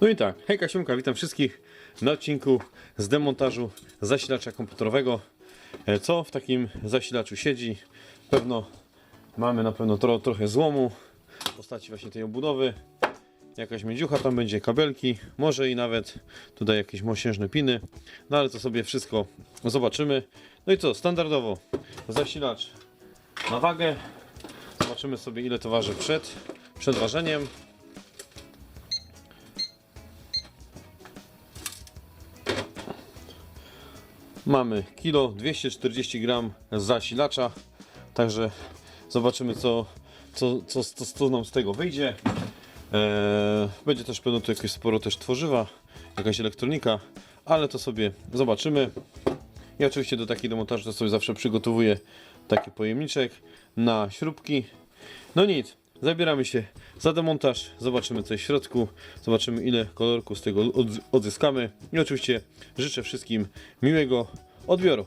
No i tak, hejka siemka, witam wszystkich na odcinku z demontażu zasilacza komputerowego. E, Co w takim zasilaczu siedzi? Pewno mamy na pewno tro, trochę złomu w postaci właśnie tej obudowy. Jakaś miedziucha tam będzie, kabelki, może i nawet tutaj jakieś mosiężne piny. No ale to sobie wszystko zobaczymy. No i co, standardowo zasilacz na wagę. Zobaczymy sobie ile to waży przed, przed ważeniem. Mamy kilo 240 gram zasilacza, także zobaczymy co, co, co, co, co nam z tego wyjdzie. Eee, będzie też pewno tu jakieś sporo też tworzywa, jakaś elektronika, ale to sobie zobaczymy. Ja oczywiście do takiej demontażu to sobie zawsze przygotowuję taki pojemniczek na śrubki. No nic, zabieramy się za demontaż, zobaczymy co jest w środku, zobaczymy ile kolorku z tego odzy- odzyskamy. I oczywiście życzę wszystkim miłego odbioru.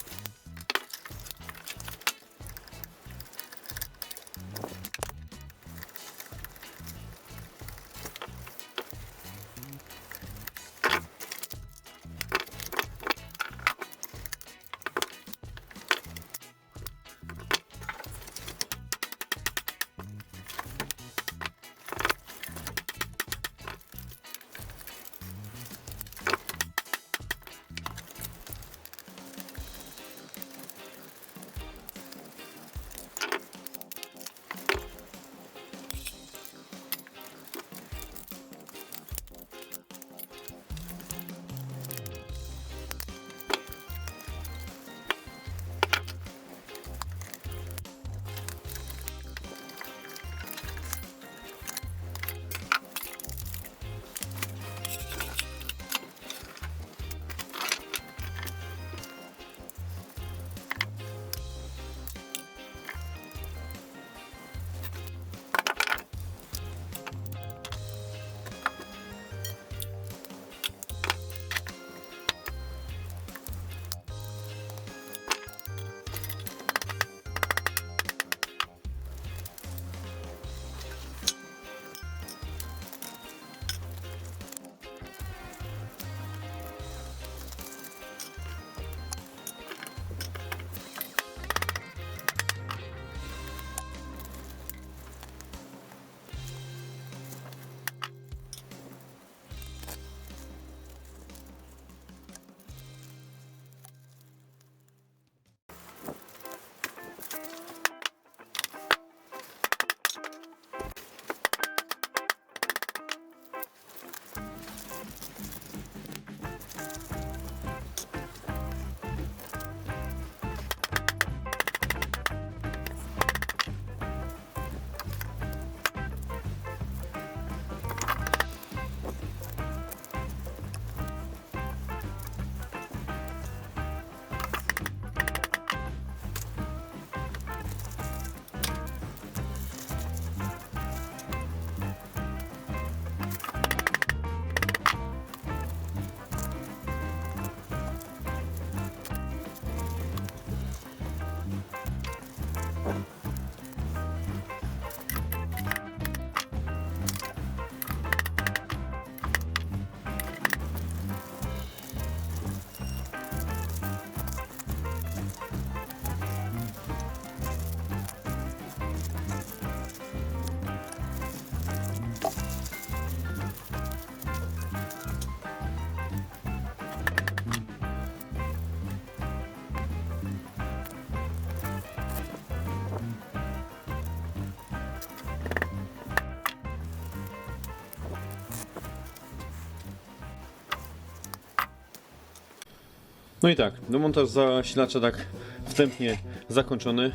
No i tak, demontaż zasilacza tak wstępnie zakończony.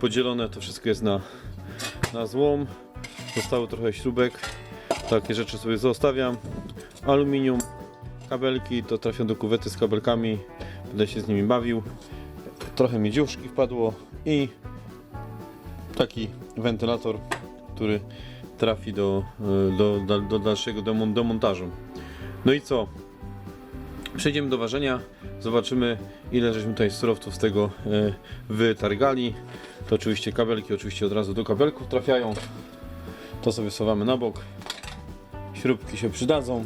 Podzielone to wszystko jest na, na złom. Zostało trochę śrubek. Takie rzeczy sobie zostawiam. Aluminium, kabelki to trafią do kuwety z kabelkami. Będę się z nimi bawił. Trochę mi dziuszki wpadło i taki wentylator, który trafi do, do, do, do dalszego demon- demontażu. No i co? Przejdziemy do ważenia, zobaczymy ile żeśmy tutaj surowców z tego e, wytargali. To oczywiście kabelki, oczywiście od razu do kabelków trafiają. To sobie schowamy na bok. Śrubki się przydadzą.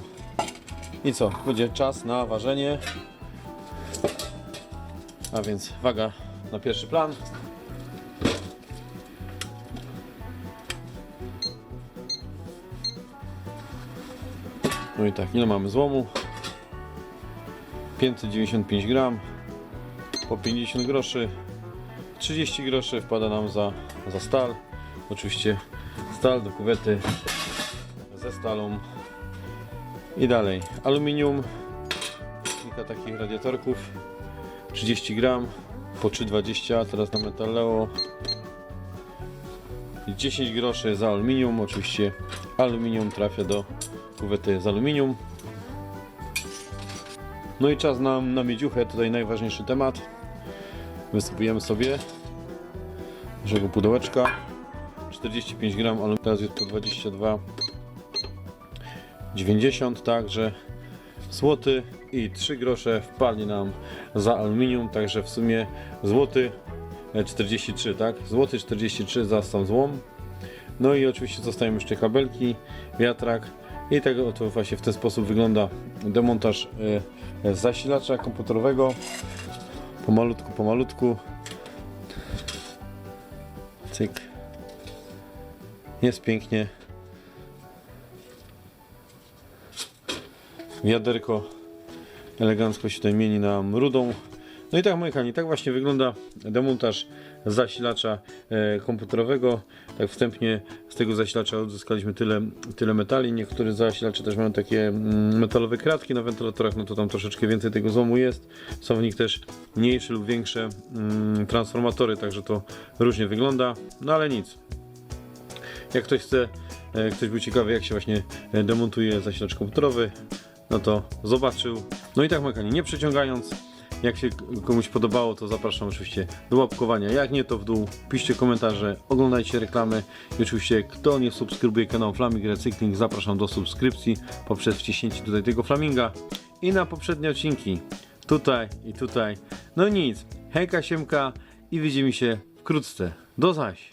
I co? Będzie czas na ważenie. A więc waga na pierwszy plan. No i tak, ile mamy złomu? 595 gram. Po 50 groszy 30 groszy wpada nam za, za stal. Oczywiście stal do kuwety ze stalą. I dalej. Aluminium kilka takich radiatorków 30 gram po 3,20 teraz na metalleo i 10 groszy za aluminium. Oczywiście aluminium trafia do kuwety z aluminium no i czas na, na miedziuchę, tutaj najważniejszy temat. Wysypujemy sobie naszego pudełeczka. 45 gram, ale teraz jest po 22,90, także złoty i 3 grosze wpadli nam za aluminium, także w sumie złoty e, 43, tak? Złoty 43 za sam złom. No i oczywiście zostają jeszcze kabelki, wiatrak i tak oto właśnie w ten sposób wygląda demontaż e, zasilacza komputerowego. Pomalutku, pomalutku. Cyk. Jest pięknie. Wiaderko elegancko się tutaj mieni nam rudą. No i tak moi kochani, tak właśnie wygląda demontaż zasilacza e, komputerowego. Tak wstępnie z tego zasilacza uzyskaliśmy tyle, tyle metali. Niektóre zasilacze też mają takie mm, metalowe kratki na wentylatorach, no to tam troszeczkę więcej tego złomu jest. Są w nich też mniejsze lub większe mm, transformatory, także to różnie wygląda. No ale nic. Jak ktoś chce, e, ktoś był ciekawy jak się właśnie e, demontuje zasilacz komputerowy, no to zobaczył. No i tak Makani, nie przeciągając, jak się komuś podobało, to zapraszam oczywiście do łapkowania. Jak nie, to w dół. Piszcie komentarze, oglądajcie reklamy. I oczywiście, kto nie subskrybuje kanał Flaming Recykling, zapraszam do subskrypcji poprzez wciśnięcie tutaj tego flaminga i na poprzednie odcinki. Tutaj i tutaj. No nic, hejka, siemka i widzimy się wkrótce. Do zaś!